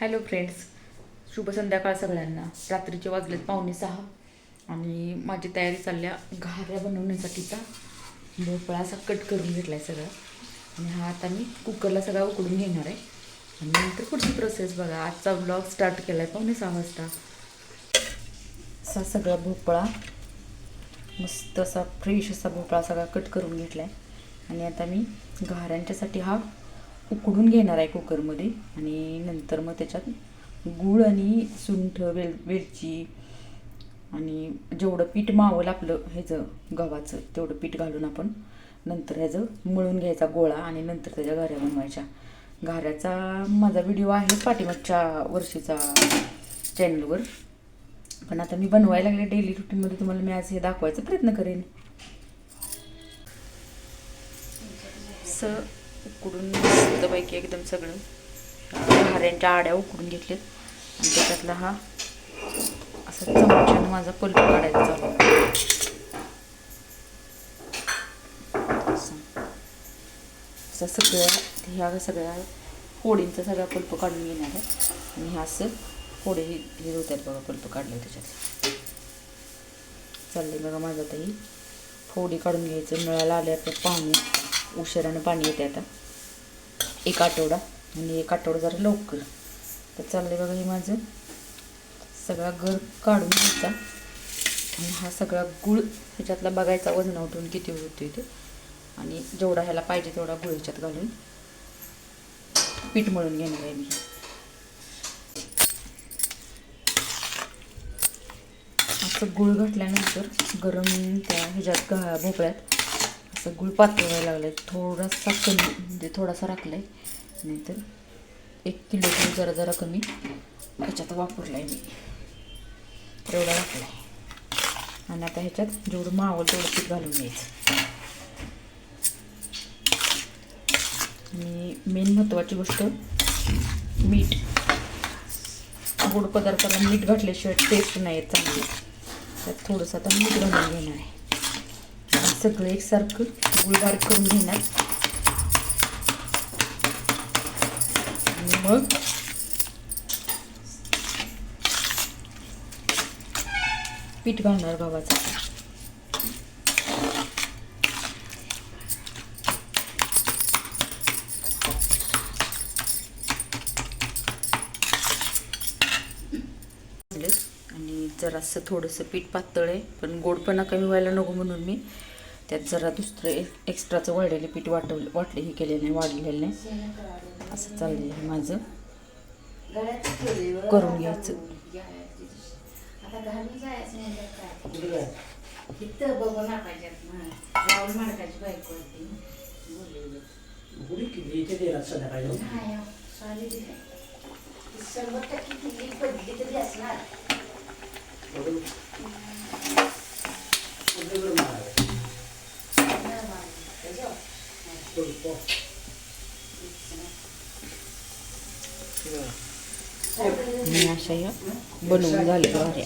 Hello friends शुभ संध्याकाळ सगळ्यांना. रात्रीचे वाजलेत पावणे सहा. आणि माझी तयारी चालल्या घाऱ्या बनवण्यासाठीचा. भोपळा असा कट करून घेतला आहे सगळा. आणि हा आता मी कुकरला सगळा उकडून घेणार आहे. आणि नंतर पुढची प्रोसेस बघा. आजचा ब्लॉग स्टार्ट केला आहे पावणे सहा वाजता. असा सगळा भोपळा. मस्त असा फ्रेश असा भोपळा सगळा कट करून घेतला आहे आणि आता मी घाऱ्यांच्यासाठी हा उकडून घेणार आहे कुकरमध्ये? आणि नंतर मग त्याच्यात गूळ आणि सुंठ वेल वेलची आणि जेवढं पीठ मावल आपलं ह्याचं गव्हाचं तेवढं पीठ घालून आपण नंतर ह्याचं मळून घ्यायचा गोळा आणि नंतर त्याच्या घाऱ्या बनवायच्या. घाऱ्याचा माझा व्हिडिओ आहे पाठीमागच्या वर्षीचा चॅनलवर. पण आता मी बनवायला लागले डेली रुटीनमध्ये तुम्हाला मी आज हे दाखवायचा प्रयत्न करेन. स उकडून मस्तपैकी एकदम सगळं. घाऱ्यांच्या आड्या उकडून घेतल्यात. आणि त्याच्यातला हा असा चमच्यानं माझा पल्प काढायचा. चालू असा. असं. असं सगळ्या ह्या सगळ्या फोडींचा सगळा पल्प काढून घेणार आहे. आणि ह्या असं फोडे हे हे होतात बघा पल्प काढले त्याच्यात चालले बघा माझं ताई फोडी काढून घ्यायचं. नळाला आल्यावर आता पाणी उशिरानं पाणी येते आता. एक आठवडा आणि एक आठवडा जरा लवकर. तर चाललंय बघा हे माझं. सगळा घर काढून घ्यायचा. आणि हा सगळा गुळ ह्याच्यातला बघायचा वजन उठून किती होतो ते. आणि जेवढा ह्याला पाहिजे तेवढा गुळ ह्याच्यात घालून पीठ मळून घेणार आहे मी. असं गुळ घातल्यानंतर गरम त्या ह्याच्यात गा भोपळ्यात असं गुळ पातळ व्हायला लागलं आहे थोडासा कमी म्हणजे थोडासा राखला आहे नाहीतर एक किलो गुळ जरा जरा कमी. ह्याच्यात वापरला आहे मी एवढा राखला आहे आणि आता ह्याच्यात जेवढं मावल तेवढं पीठ घालून घ्यायचं. आणि मेन महत्त्वाची गोष्ट मीठ. गोड पदार्थाला मीठ घातल्याशिवाय टेस्ट नाही येत चांगली. त्यात थोडंसं आता मीठ घालून घेणार आहे. सगळं एकसारखं सारखं बारीक करून घेणार आणि मग पीठ घालणार गव्हाचं आणि जरासं थोडंसं पीठ पातळ आहे पण गोडपणा कमी व्हायला नको म्हणून मी. त्यात जरा दुसरं एक एक्स्ट्राचं वाढलेलं पीठ वाटवलं वाटले हे केलेलं नाही वाढलेलं नाही. असं चाललं आहे माझं. करून घ्यायचं. आता घालून बघू नाकायच्यात ना राहुल माडकाची बायको होती गुढी किती इथे देणार संध्याकाळी जाऊन नाही हो, साली बी नाही. ती शंभर टक्के किल्ली पडली तरी असणार बघू. कुठे बरं मारायचं? नाही मारली. त्याच्यावर. थोडं पो. मी अशा या बनवून झाले घाऱ्या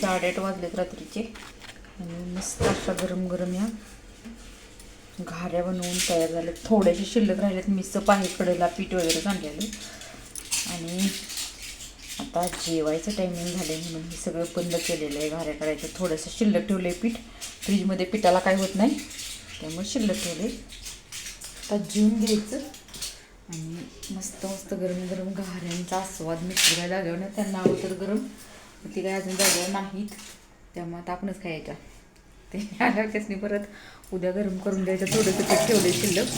साडेआठ वाजलेत रात्रीचे. आणि मस्त अशा गरम गरम या घाऱ्या बनवून तयार झाल्या थोड्याशा शिल्लक राहिल्यात. मिस पाही कडेला पीठ वगैरे आणलेलं आणि आता जेवायचं टायमिंग झालं म्हणून हे सगळं बंद केलेलं आहे. घाऱ्या करायचं. थोडंसं शिल्लक ठेवलं आहे पीठ. फ्रीजमध्ये पिठाला काय होत नाही. त्यामुळे शिल्लक ठेवले आता जेवून घ्यायचं. आणि मस्त मस्त गरम गरम घाऱ्यांचा आस्वाद मिसळायला ना त्यांना अगोदर गरम. ते काय अजून जागेवर नाहीत. त्यामुळे आता आपणच खायच्या. ते आल्यावर त्यासनी परत उद्या गरम करून द्यायचं. थोडंसं पीठ ठेवले शिल्लक.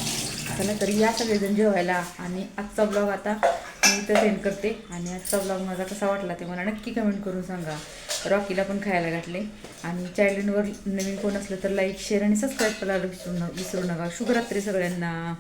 चला तरी या सगळेजण जेवायला. आणि आजचा ब्लॉग आता मी इथं सेंड करते. आणि आजचा ब्लॉग माझा कसा वाटला ते मला नक्की कमेंट करून सांगा. रॉकीला पण खायला घातले. आणि चॅनलवर नवीन कोण असलं तर लाईक शेअर आणि सबस्क्राईब करायला विसरू न विसरू नका. शुभरात्री सगळ्यांना.